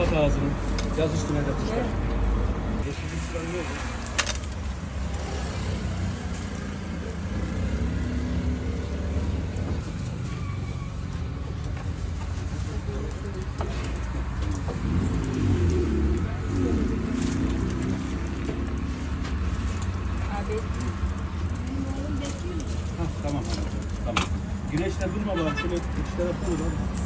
Kapat ağzını. Yaz üstüne de ne olur? Abi Hah, tamam. Tamam. Güneşte durma bana. Şöyle tarafta vur abi.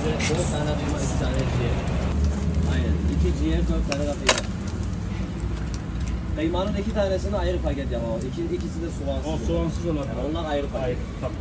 Size dört tane duyma, iki tane ciğer. Aynen. İki ciğer, dört tane de kıyma. Kıymanın iki tanesini ayrı paket yapalım. İki, ikisi de soğansız. O soğansız olan. Yani onlar ayrı paket. Hayır. Tamam.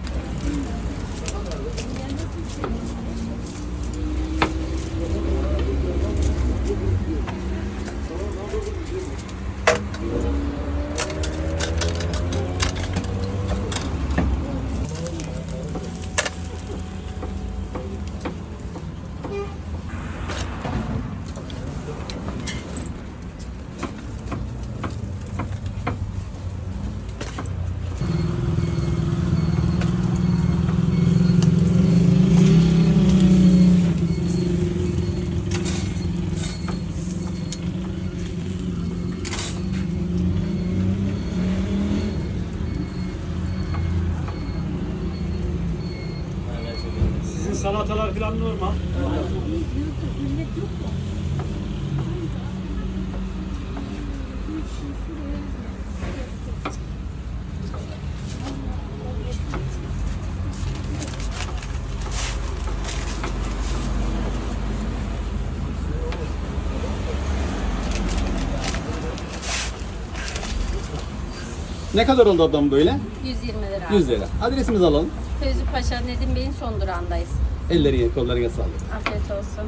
Salatalar falan normal. Ne kadar oldu adam böyle? 120 lira. abi. 100 lira. Adresimizi alalım. Fevzi Paşa Nedim Bey'in son durağındayız. Ellerine, kollarına sağlık. Afiyet olsun.